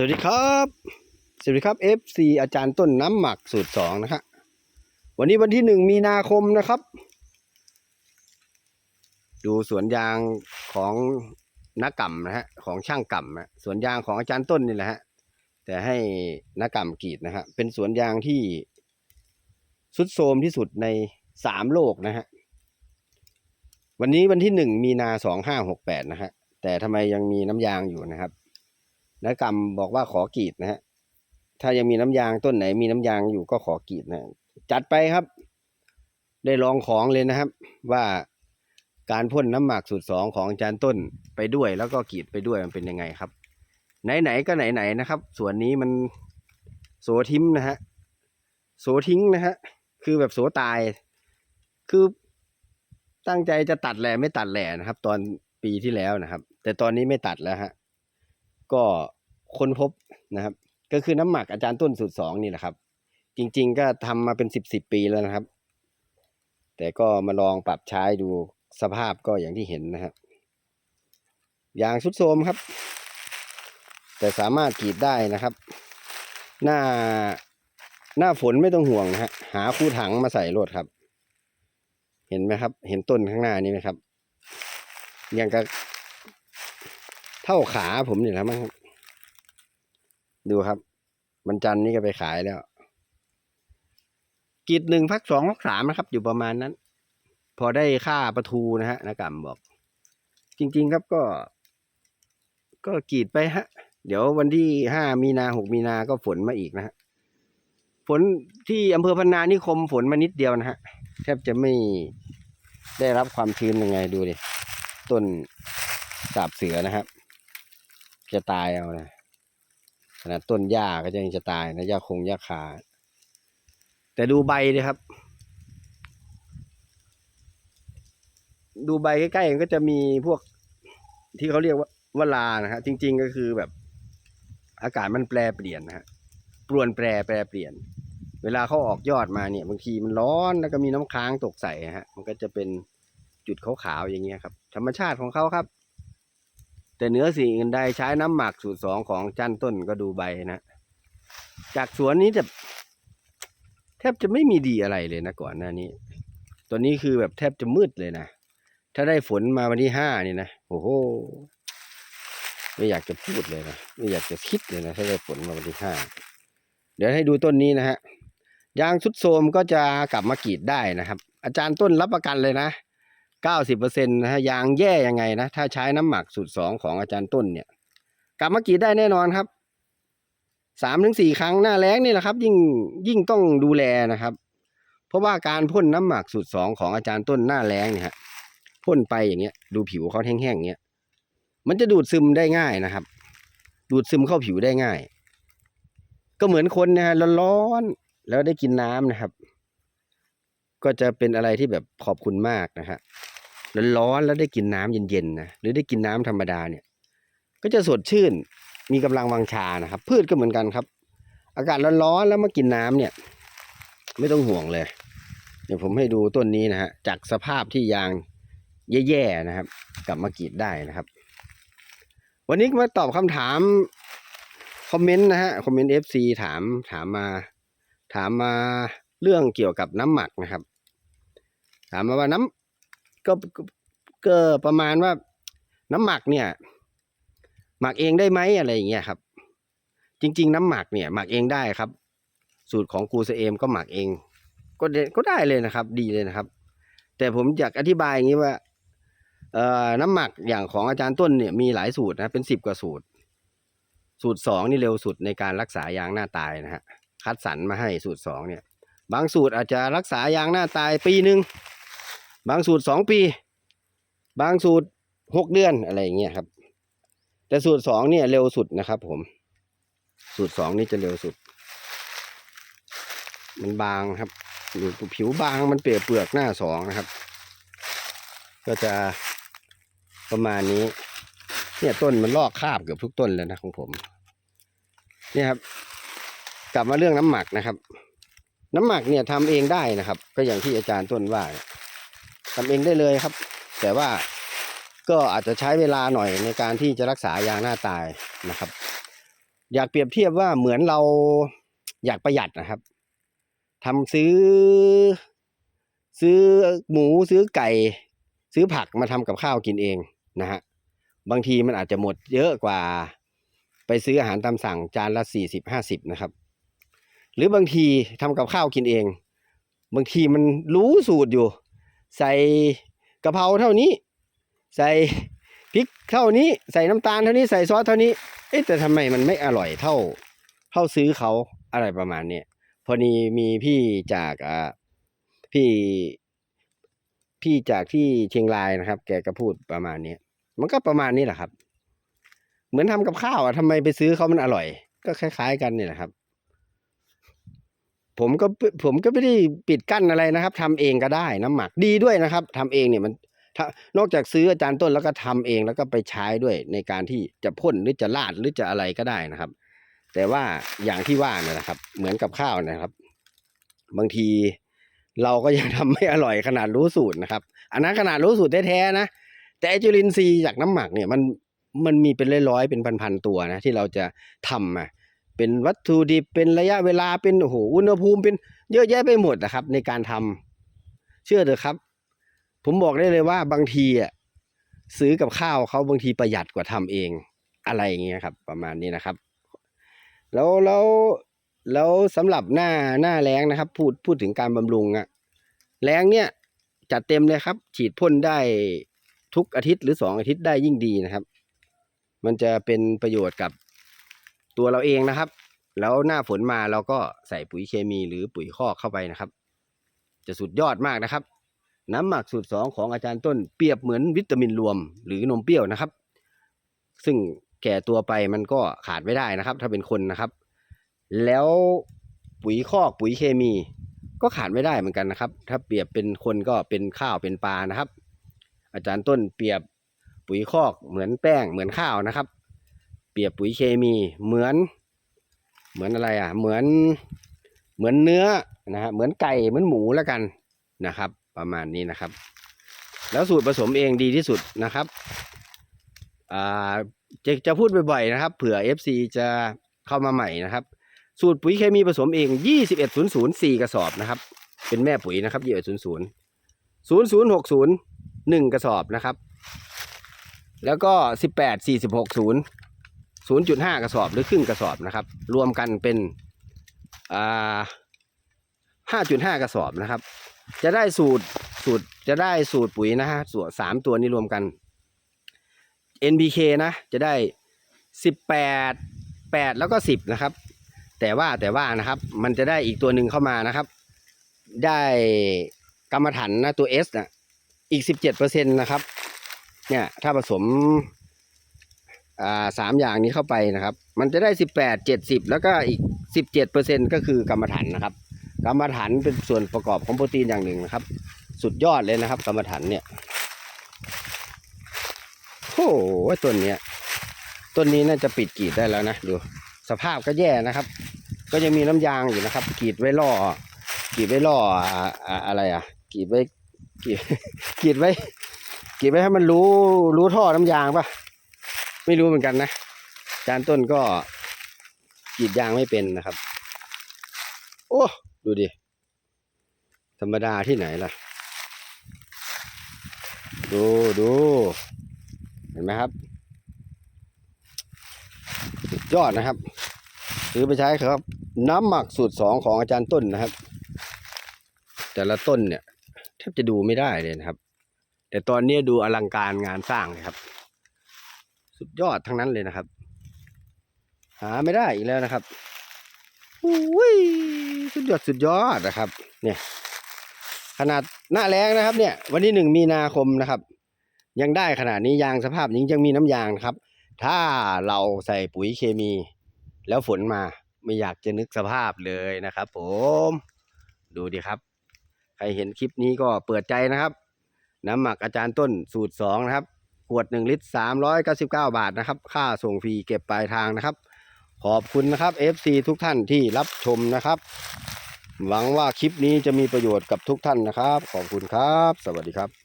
สวัสดีครับ สวัสดีครับ FC อาจารย์ต้นน้ำหมักสูตรสองนะฮะวันนี้วันที่หนึ่งมีนาคมนะครับ ดูสวนยางของนักกำนะฮะของช่างกำนะสวนยางของอาจารย์ต้นนี่แหละฮะแต่ให้นักกำกรีดนะฮะเป็นสวนยางที่สุดโทมที่สุดในสามโลกนะฮะวันนี้วันที่หนึ่งมีนาสองห้าหกแปดนะฮะแต่ทำไมยังมีน้ำยางอยู่นะครับ นักกรรมบอกว่าขอกรีดนะฮะ ถ้ายังมีน้ำยางต้นไหน มีน้ำยางอยู่ก็ขอกรีดนะจัดไปครับ ได้ลองของเลยนะครับ ว่าการพ่นน้ำหมักสูตรสองของอาจารย์ต้นไปด้วย แล้วก็กรีดไปด้วยมันเป็นยังไงครับ ไหนๆก็ไหนๆนะครับส่วนนี้มันโสทิมนะฮะโสทิ้งนะฮะคือแบบโสตาย คือตั้งใจจะตัดแหล่ไม่ตัดแหล่นะครับ ตอนปีที่แล้วนะครับ แต่ตอนนี้ไม่ตัดแล้วฮะ ก็ค้นพบนะครับ ก็คือน้ำหมักอาจารย์ต้นสูตรสองนี่แหละครับ จริง ๆ ก็ทำมาเป็นสิบสิบปีแล้วนะครับ แต่ก็มาลองปรับใช้ดูสภาพก็อย่างที่เห็นนะครับยางสุดโทมครับ แต่สามารถกรีดได้นะครับ หน้าหน้าฝนไม่ต้องห่วงนะฮะหาคู่ถังมาใส่รถครับ เห็นไหมครับ เห็นต้นข้างหน้านี้ไหมครับ อย่างกับ เท่าขาผมนี่แหละมั้งครับ ดูครับบรรจันนี่ก็ไปขายแล้วกีดหนึ่งพักสองพักสามนะครับ อยู่ประมาณนั้น พอได้ค่าประทูนะฮะนากรรมบอก จริง ๆ ครับก็ ก็กีดไปฮะ เดี๋ยววันที่ห้ามีนาหกมีนาก็ฝนมาอีกนะฮะฝนที่อำเภอพันนานิคมฝนมานิดเดียวนะฮะแทบจะไม่ได้รับความชื้นยังไงดูดิต้นสาบเสือนะครับ จะตายเอานะขนาดต้นหญ้าก็ยังจะตายนะหญ้าคงหญ้าคาแต่ดูใบดิครับ ดูใบใกล้ๆมันก็จะมีพวกที่เขาเรียกว่าวลานะฮะจริง ๆก็คือแบบ อากาศมันแปรเปลี่ยนนะฮะปรวนแปรแปรเปลี่ยน เวลาเขาออกยอดมาเนี่ย บางทีมันร้อนแล้วก็มีน้ำค้างตกใส่ฮะ มันก็จะเป็นจุดขาวๆอย่างเงี้ยครับ ธรรมชาติของเขาครับ แต่เหนือสิ่งอื่นใดใช้น้ำหมักสูตรสองของจันต้นก็ดูใบนะ จากสวนนี้จะแทบจะไม่มีดีอะไรเลยนะก่อนหน้านี้ตัวนี้คือแบบแทบจะมืดเลยนะ ถ้าได้ฝนมาวันที่ห้านี่นะโอ้โหไม่อยากจะพูดเลยนะไม่อยากจะคิดเลยนะถ้าได้ฝนมาวันที่ห้าเดี๋ยวให้ดูต้นนี้นะฮะยางสุดโทมก็จะกลับมากรีดได้นะครับ อาจารย์ต้นรับประกันเลยนะ เก้าสิบเปอร์เซ็นต์นะฮะยางแย่ยังไงนะ ถ้าใช้น้ำหมักสูตรสองของอาจารย์ต้นเนี่ย กลับมากรีดได้แน่นอนครับสามถึงสี่ครั้งหน้าแล้งนี่แหละครับ ยิ่งยิ่งต้องดูแลนะครับ เพราะว่าการพ่นน้ำหมักสูตรสองของอาจารย์ต้นหน้าแล้งเนี่ยฮะพ่นไปอย่างเงี้ย ดูผิวเขาแห้งๆอย่างเงี้ยมันจะดูดซึมได้ง่ายนะครับ ดูดซึมเข้าผิวได้ง่าย ก็เหมือนคนนะฮะร้อนๆแล้วได้กินน้ำนะครับ ก็จะเป็นอะไรที่แบบขอบคุณมากนะฮะร้อนๆแล้วได้กินน้ำเย็นๆนะหรือได้กินน้ำธรรมดาเนี่ย ก็จะสดชื่นมีกำลังวังชานะครับ พืชก็เหมือนกันครับ อากาศร้อนๆแล้วมากินน้ำเนี่ย ไม่ต้องห่วงเลย เดี๋ยวผมให้ดูต้นนี้นะฮะจากสภาพที่ยางแย่ๆนะครับ กลับมากรีดได้นะครับ วันนี้มาตอบคำถามคอมเมนต์นะฮะคอมเมนต์ FC ถามถามมา ถามมา เรื่องเกี่ยวกับน้ำหมักนะครับ ถามมาว่าน้ำก็ก็ก็ประมาณว่าน้ำหมักเนี่ย หมักเองได้ไหมอะไรอย่างเงี้ยครับ จริง ๆ น้ำหมักเนี่ยหมักเองได้ครับ สูตรของกูเซเอมก็หมักเอง ก็ได้ก็ได้เลยนะครับ ดีเลยนะครับ แต่ผมอยากอธิบายอย่างนี้ว่าเอ่อน้ำหมักอย่างของอาจารย์ต้นเนี่ยมีหลายสูตรนะเป็นสิบกว่าสูตร สูตรสองนี่เร็วสุดในการรักษายางหน้าตายนะฮะคัดสรรมาให้สูตรสองเนี่ย บางสูตรอาจจะรักษายางหน้าตายปีหนึ่งบางสูตรสองปี บางสูตรหกเดือนอะไรอย่างเงี้ยครับ แต่สูตรสองเนี่ยเร็วสุดนะครับผม สูตรสองนี่จะเร็วสุด มันบางครับดูผิวบางมันเปียกเปลือกหน้าสองนะครับ ก็จะประมาณนี้ เนี่ยต้นมันลอกคราบเกือบทุกต้นเลยนะของผม เนี่ยครับ กลับมาเรื่องน้ำหมักนะครับ น้ำหมักเนี่ยทำเองได้นะครับ ก็อย่างที่อาจารย์ต้นว่าทำเองได้เลยครับ แต่ว่าก็อาจจะใช้เวลาหน่อยในการที่จะรักษายางหน้าตายนะครับ อยากเปรียบเทียบว่าเหมือนเราอยากประหยัดนะครับทำซื้อ ซื้อหมูซื้อไก่ ซื้อผักมาทำกับข้าวกินเองนะฮะบางทีมันอาจจะหมดเยอะกว่า ไปซื้ออาหารตามสั่งจานละสี่สิบห้าสิบนะครับ หรือบางทีทำกับข้าวกินเอง บางทีมันรู้สูตรอยู่ ใส่กะเพราเท่านี้ ใส่พริกเท่านี้ ใส่น้ำตาลเท่านี้ใส่ซอสเท่านี้ เอ๊ะแต่ทำไมมันไม่อร่อยเท่าเท่าซื้อเขาอะไรประมาณเนี้ยพอดีมีพี่จากอ่าพี่พี่จากที่เชียงรายนะครับ แกก็พูดประมาณนี้มันก็ประมาณนี้แหละครับ เหมือนทำกับข้าวอะทำไมไปซื้อเขามันอร่อย ก็คล้าย ๆ กันนี่แหละครับ ผมก็ผมก็ไม่ได้ปิดกั้นอะไรนะครับทำเองก็ได้น้ำหมักดีด้วยนะครับทำเองเนี่ยมันนอกจากซื้ออาจารย์ต้นแล้วก็ทำเองแล้วก็ไปใช้ด้วยในการที่จะพ่นหรือจะลาดหรือจะอะไรก็ได้นะครับ แต่ว่าอย่างที่ว่าเนี่ยนะครับ เหมือนกับข้าวนะครับ บางทีเราก็ยังทำไม่อร่อยขนาดรู้สูตรนะครับ อันนั้นขนาดรู้สูตรแท้ๆนะแต่จุลินทรีย์จากน้ำหมักเนี่ยมันมันมีเป็นร้อยๆเป็นพันๆตัวนะที่เราจะทำอะ เป็นวัตถุดิบเป็นระยะเวลาเป็นโอ้โหอุณหภูมิเป็นเยอะแยะไปหมดนะครับ ในการทำเชื่อเถอะครับ ผมบอกได้เลยว่าบางทีอะซื้อกับข้าวเขาบางทีประหยัดกว่าทำเองอะไรอย่างเงี้ยครับ ประมาณนี้นะครับ แล้วแล้วแล้วสำหรับหน้าหน้าแรงนะครับ พูดพูดถึงการบำรุงอะแรงเนี่ยจัดเต็มเลยครับ ฉีดพ่นได้ทุกอาทิตย์หรือสองอาทิตย์ได้ยิ่งดีนะครับ มันจะเป็นประโยชน์กับ ตัวเราเองนะครับ แล้วหน้าฝนมาเราก็ใส่ปุ๋ยเคมีหรือปุ๋ยคอกเข้าไปนะครับ จะสุดยอดมากนะครับ น้ำหมักสูตรสองของอาจารย์ต้นเปรียบเหมือนวิตามินรวม หรือนมเปรี้ยวนะครับ ซึ่งแก่ตัวไปมันก็ขาดไม่ได้นะครับ ถ้าเป็นคนนะครับ แล้วปุ๋ยคอกปุ๋ยเคมี ก็ขาดไม่ได้เหมือนกันนะครับ ถ้าเปรียบเป็นคนก็เป็นข้าวเป็นปลานะครับ อาจารย์ต้นเปรียบปุ๋ยคอกเหมือนแป้งเหมือนข้าวนะครับ ปียบปุ๋ยเคมีเหมือน เหมือนอะไรอะ เหมือนเหมือนเนื้อนะฮะเหมือนไก่เหมือนหมูแล้วกันนะครับ ประมาณนี้นะครับ แล้วสูตรผสมเองดีที่สุดนะครับอ่าจะจะพูดบ่อยๆนะครับ เผื่อ FC จะเข้ามาใหม่นะครับ สูตรปุ๋ยเคมีผสมเอง 21004 กระสอบนะครับ เป็นแม่ปุ๋ยนะครับ2100 0060 1 กระสอบนะครับ แล้วก็ 18 46 0 0.5 กระสอบหรือครึ่งกระสอบนะครับ รวมกันเป็นอ่า5.5 กระสอบนะครับ จะได้สูตรสูตรจะได้สูตรปุ๋ยนะฮะส่วนสามตัวนี้รวมกัน NPK นะจะได้ 18 8 แล้วก็ 10 นะครับ แต่ว่าแต่ว่านะครับ มันจะได้อีกตัวหนึ่งเข้ามานะครับ ได้กรรมฐานนะตัว S นะอีก 17%นะครับ เนี่ยถ้าผสม อ่าสามอย่างนี้เข้าไปนะครับ มันจะได้18 70แล้วก็อีก17%ก็คือกรรมฐานนะครับ กรรมฐานเป็นส่วนประกอบของโปรตีนอย่างหนึ่งนะครับ สุดยอดเลยนะครับ กรรมฐานเนี่ยโอ้โหต้นเนี้ยต้นนี้น่าจะปิดกรีดได้แล้วนะดูสภาพก็แย่นะครับ ก็ยังมีน้ำยางอยู่นะครับกรีดไว้ล่อกรีดไว้ล่ออ่าอ่าอะไรอะกรีดไว้กรีดกรีดไว้กรีดไว้ให้มันรู้รู้ท่อน้ำยางปะ ไม่รู้เหมือนกันนะจานต้นก็กรีดยางไม่เป็นนะครับ โอ้ดูดิ ธรรมดาที่ไหนล่ะ ดูดูเห็นไหมครับสุดยอดนะครับซื้อไปใช้ครับ น้ำหมักสูตรสองของอาจารย์ต้นนะครับ แต่ละต้นเนี่ยแทบจะดูไม่ได้เลยนะครับ แต่ตอนนี้ดูอลังการงานสร้างเลยครับ สุดยอดทั้งนั้นเลยนะครับ หาไม่ได้อีกแล้วนะครับอุ้ยสุดยอดสุดยอดนะครับ เนี่ย ขนาดหน้าแรงนะครับ เนี่ย วันที่หนึ่งมีนาคมนะครับ ยังได้ขนาดนี้ยางสภาพนี้ยังมีน้ำยางนะครับ ถ้าเราใส่ปุ๋ยเคมี แล้วฝนมาไม่อยากจะนึกสภาพเลยนะครับ ผม ดูดิครับ ใครเห็นคลิปนี้ก็เปิดใจนะครับ น้ำหมักอาจารย์ต้นสูตรสองนะครับ ขวดหนึ่งลิตรสามร้อยเก้าสิบเก้าบาทนะครับ ค่าส่งฟรีเก็บปลายทางนะครับ ขอบคุณนะครับ FC ทุกท่านที่รับชมนะครับ หวังว่าคลิปนี้จะมีประโยชน์กับทุกท่านนะครับ ขอบคุณครับ สวัสดีครับ